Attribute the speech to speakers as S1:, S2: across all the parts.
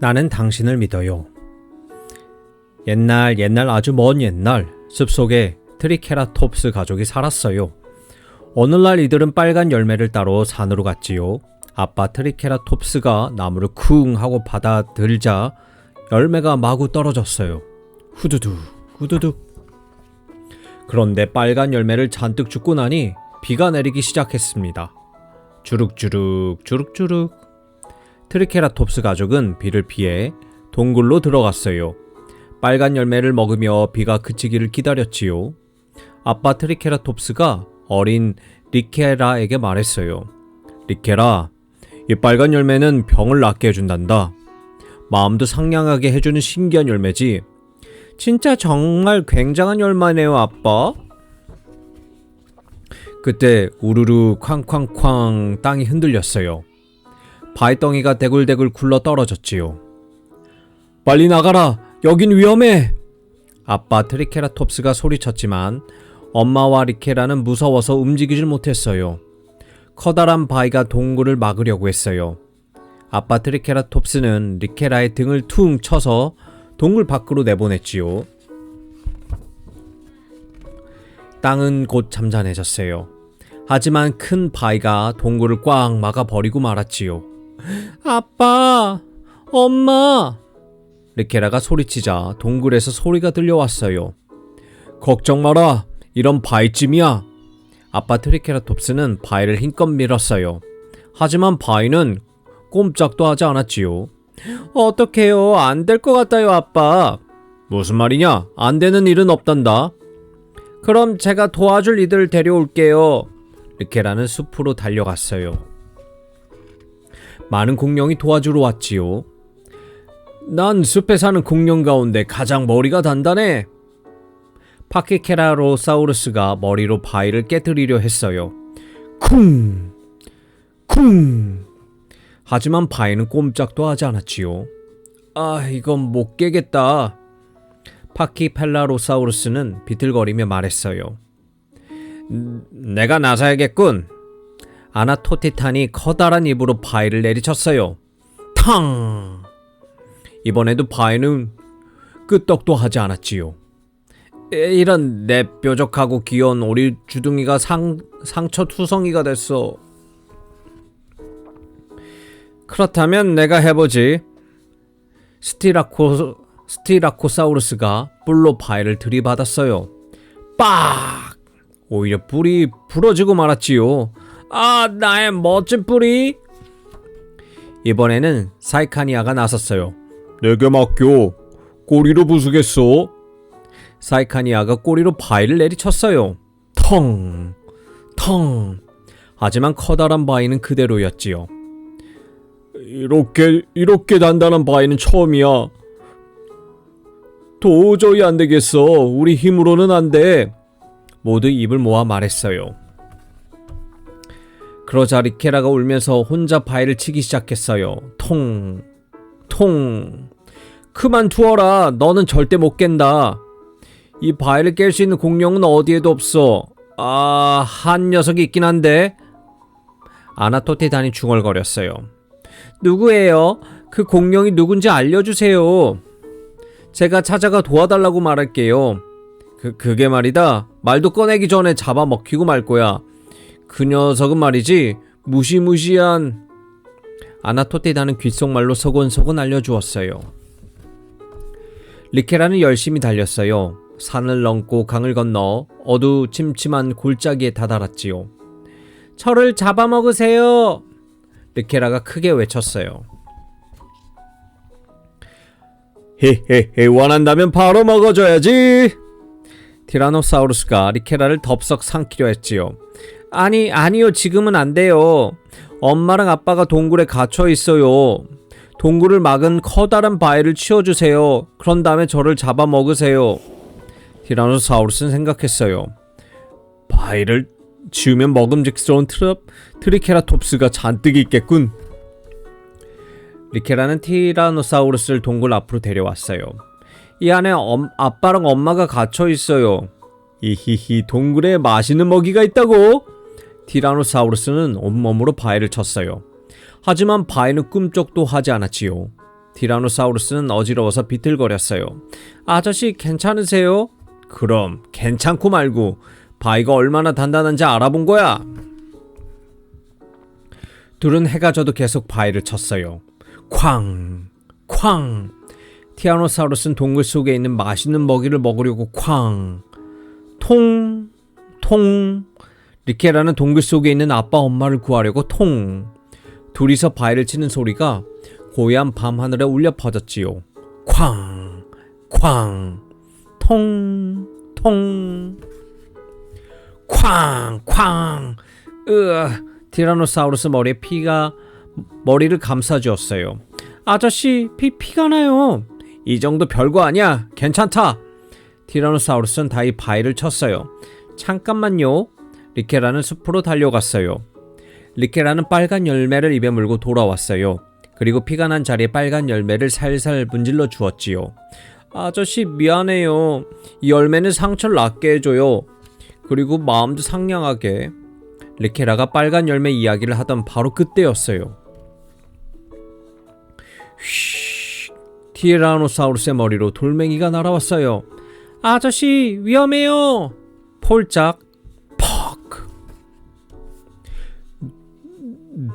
S1: 나는 당신을 믿어요. 옛날 옛날 아주 먼 옛날 숲속에 트리케라톱스 가족이 살았어요. 어느 날 이들은 빨간 열매를 따러 산으로 갔지요. 아빠 트리케라톱스가 나무를 쿵 하고 받아들자 열매가 마구 떨어졌어요. 후두둑 후두둑. 그런데 빨간 열매를 잔뜩 줍고 나니 비가 내리기 시작했습니다. 주룩주룩 주룩주룩. 트리케라톱스 가족은 비를 피해 동굴로 들어갔어요. 빨간 열매를 먹으며 비가 그치기를 기다렸지요. 아빠 트리케라톱스가 어린 리케라에게 말했어요. 리케라, 이 빨간 열매는 병을 낫게 해준단다. 마음도 상냥하게 해주는 신기한 열매지. 진짜 정말 굉장한 열매네요, 아빠. 그때 우르르 쾅쾅쾅 땅이 흔들렸어요. 바위덩이가 대굴대굴 굴러 떨어졌지요. 빨리 나가라! 여긴 위험해! 아빠 트리케라톱스가 소리쳤지만 엄마와 리케라는 무서워서 움직이질 못했어요. 커다란 바위가 동굴을 막으려고 했어요. 아빠 트리케라톱스는 리케라의 등을 퉁 쳐서 동굴 밖으로 내보냈지요. 땅은 곧 잠잠해졌어요. 하지만 큰 바위가 동굴을 꽉 막아버리고 말았지요. 아빠, 엄마! 리케라가 소리치자 동굴에서 소리가 들려왔어요. 걱정 마라. 이런 바위쯤이야. 아빠 트리케라톱스는 바위를 힘껏 밀었어요. 하지만 바위는 꼼짝도 하지 않았지요. 어떡해요. 안 될 것 같아요, 아빠. 무슨 말이냐? 안 되는 일은 없단다. 그럼 제가 도와줄 이들 데려올게요. 리케라는 숲으로 달려갔어요. 많은 공룡이 도와주러 왔지요. 난 숲에 사는 공룡 가운데 가장 머리가 단단해. 파키케라로사우루스가 머리로 바위를 깨뜨리려 했어요. 쿵! 쿵! 하지만 바위는 꼼짝도 하지 않았지요. 아, 이건 못 깨겠다. 파키펠라로사우루스는 비틀거리며 말했어요. 내가 나서야겠군. 아나토티탄이 커다란 입으로 바위를 내리쳤어요. 탕! 이번에도 바위는 끄떡도 하지 않았지요. 이런 내 뾰족하고 귀여운 오리 주둥이가 상, 상처 투성이가 됐어. 그렇다면 내가 해보지. 스티라코, 스티라코사우루스가 뿔로 바위를 들이받았어요. 빡! 오히려 뿔이 부러지고 말았지요. 아, 나의 멋진 뿔이! 이번에는 사이카니아가 나섰어요. 내게 맡겨. 꼬리로 부수겠어. 사이카니아가 꼬리로 바위를 내리쳤어요. 텅, 텅. 하지만 커다란 바위는 그대로였지요. 이렇게, 이렇게 단단한 바위는 처음이야. 도저히 안 되겠어. 우리 힘으로는 안 돼. 모두 입을 모아 말했어요. 그러자 리케라가 울면서 혼자 바위를 치기 시작했어요. 통, 통. 그만 두어라. 너는 절대 못 깬다. 이 바위를 깰 수 있는 공룡은 어디에도 없어. 아, 한 녀석이 있긴 한데. 아나토테단이 중얼거렸어요. 누구예요? 그 공룡이 누군지 알려주세요. 제가 찾아가 도와달라고 말할게요. 그, 그게 말이다. 말도 꺼내기 전에 잡아먹히고 말 거야. 그 녀석은 말이지. 무시무시한. 아나토테단은 귓속말로 소곤소곤 알려주었어요. 리케라는 열심히 달렸어요. 산을 넘고 강을 건너 어두침침한 골짜기에 다다랐지요. 저를 잡아먹으세요! 리케라가 크게 외쳤어요. 헤헤헤 원한다면 바로 먹어줘야지! 티라노사우루스가 리케라를 덥석 삼키려 했지요. 아니 아니요 지금은 안 돼요. 엄마랑 아빠가 동굴에 갇혀 있어요. 동굴을 막은 커다란 바위를 치워주세요. 그런 다음에 저를 잡아먹으세요. 티라노사우루스는 생각했어요. 바위를 지우면 먹음직스러운 트럽, 트리케라톱스가 잔뜩 있겠군. 리케라는 티라노사우루스를 동굴 앞으로 데려왔어요. 이 안에 엄, 아빠랑 엄마가 갇혀 있어요. 이히히 동굴에 맛있는 먹이가 있다고? 티라노사우루스는 온몸으로 바위를 쳤어요. 하지만 바위는 꿈쩍도 하지 않았지요. 티라노사우루스는 어지러워서 비틀거렸어요. 아저씨 괜찮으세요? 그럼 괜찮고 말고 바위가 얼마나 단단한지 알아본 거야. 둘은 해가 져도 계속 바위를 쳤어요. 쾅, 쾅. 티라노사우루스는 동굴 속에 있는 맛있는 먹이를 먹으려고 쾅, 통, 통. 리케라는 동굴 속에 있는 아빠 엄마를 구하려고 통. 둘이서 바위를 치는 소리가 고요한 밤하늘에 울려 퍼졌지요. 쾅, 쾅, 통, 통. 쾅, 쾅. 으, 티라노사우루스 머리에 피가 머리를 감싸주었어요. 아저씨, 피 피가 나요. 이 정도 별거 아니야. 괜찮다. 티라노사우루스는 다이 바위를 쳤어요. 잠깐만요. 리케라는 숲으로 달려갔어요. 리케라는 빨간 열매를 입에 물고 돌아왔어요. 그리고 피가 난 자리에 빨간 열매를 살살 문질러 주었지요. 아저씨 미안해요. 이 열매는 상처를 낫게 해줘요. 그리고 마음도 상냥하게. 리케라가 빨간 열매 이야기를 하던 바로 그때였어요. 휘, 티라노사우루스의 머리로 돌멩이가 날아왔어요. 아저씨 위험해요. 폴짝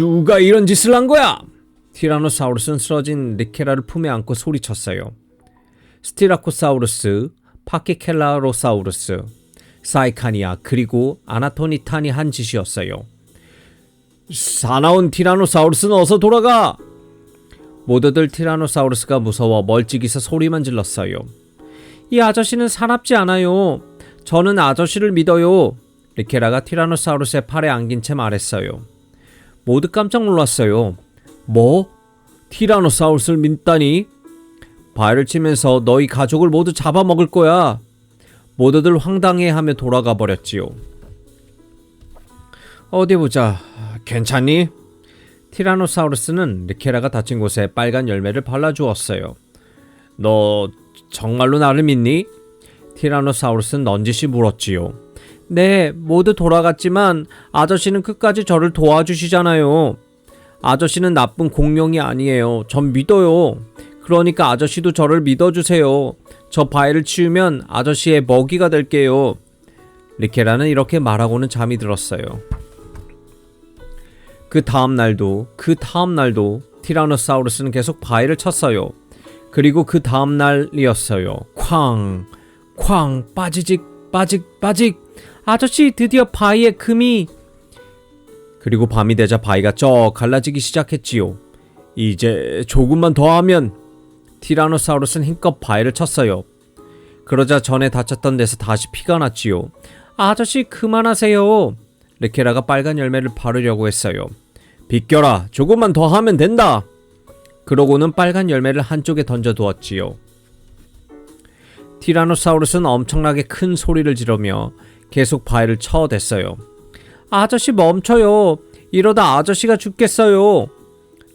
S1: 누가 이런 짓을 한 거야? 티라노사우루스는 쓰러진 리케라를 품에 안고 소리쳤어요. 스티라코사우루스, 파키켈라로사우루스, 사이카니아 그리고 아나토니탄이 한 짓이었어요. 사나운 티라노사우루스는 어서 돌아가! 모두들 티라노사우루스가 무서워 멀찍이서 소리만 질렀어요. 이 아저씨는 사납지 않아요. 저는 아저씨를 믿어요. 리케라가 티라노사우루스의 팔에 안긴 채 말했어요. 모두 깜짝 놀랐어요. 뭐? 티라노사우루스를 믿다니? 바위를 치면서 너희 가족을 모두 잡아먹을 거야. 모두들 황당해하며 돌아가 버렸지요. 어디 보자. 괜찮니? 티라노사우루스는 리케라가 다친 곳에 빨간 열매를 발라주었어요. 너 정말로 나를 믿니? 티라노사우루스는 넌지시 물었지요. 네, 모두 돌아갔지만 아저씨는 끝까지 저를 도와주시잖아요. 아저씨는 나쁜 공룡이 아니에요. 전 믿어요. 그러니까 아저씨도 저를 믿어주세요. 저 바위를 치우면 아저씨의 먹이가 될게요. 리케라는 이렇게 말하고는 잠이 들었어요. 그 다음 날도 그 다음 날도 티라노사우루스는 계속 바위를 쳤어요. 그리고 그 다음 날이었어요. 쾅, 쾅, 빠지직, 빠직, 빠직. 아저씨 드디어 바위에 금이. 그리고 밤이 되자 바위가 쩍 갈라지기 시작했지요. 이제 조금만 더 하면 티라노사우루스는 힘껏 바위를 쳤어요. 그러자 전에 다쳤던 데서 다시 피가 났지요. 아저씨 그만하세요. 레케라가 빨간 열매를 바르려고 했어요. 비껴라. 조금만 더 하면 된다. 그러고는 빨간 열매를 한쪽에 던져 두었지요. 티라노사우루스는 엄청나게 큰 소리를 지르며 계속 바위를 쳐댔어요. 아저씨 멈춰요. 이러다 아저씨가 죽겠어요.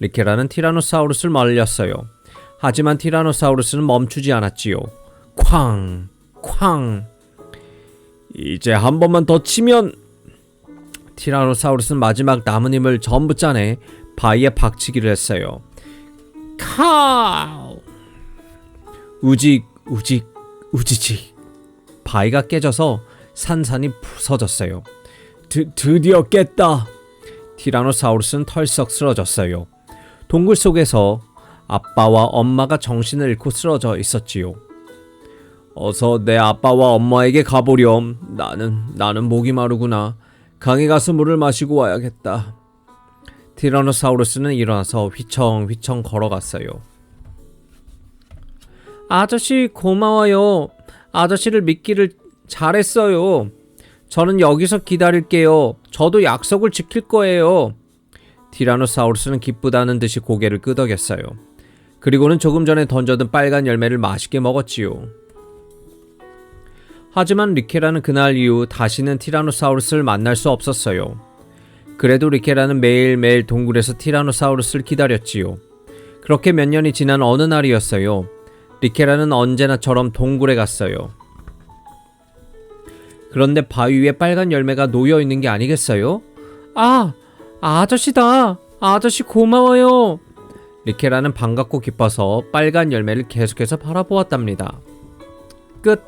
S1: 리케라는 티라노사우루스를 말렸어요. 하지만 티라노사우루스는 멈추지 않았지요. 쾅, 쾅. 이제 한 번만 더 치면 티라노사우루스는 마지막 힘을 전부 짜내 바위에 박치기를 했어요. 카우! 우직, 우직, 우지직. 바위가 깨져서 산산이 부서졌어요. 드, 드디어 깼다. 티라노사우루스는 털썩 쓰러졌어요. 동굴 속에서 아빠와 엄마가 정신을 잃고 쓰러져 있었지요. 어서 내 아빠와 엄마에게 가보렴. 나는 나는 목이 마르구나. 강에 가서 물을 마시고 와야겠다. 티라노사우루스는 일어나서 휘청휘청 걸어갔어요. 아저씨 고마워요. 아저씨를 믿기를 잘했어요. 저는 여기서 기다릴게요. 저도 약속을 지킬 거예요. 티라노사우루스는 기쁘다는 듯이 고개를 끄덕였어요. 그리고는 조금 전에 던져둔 빨간 열매를 맛있게 먹었지요. 하지만 리케라는 그날 이후 다시는 티라노사우루스를 만날 수 없었어요. 그래도 리케라는 매일매일 동굴에서 티라노사우루스를 기다렸지요. 그렇게 몇 년이 지난 어느 날이었어요. 리케라는 언제나처럼 동굴에 갔어요. 그런데 바위 위에 빨간 열매가 놓여 있는 게 아니겠어요? 아, 아저씨다. 아저씨 고마워요. 리케라는 반갑고 기뻐서 빨간 열매를 계속해서 바라보았답니다. 끝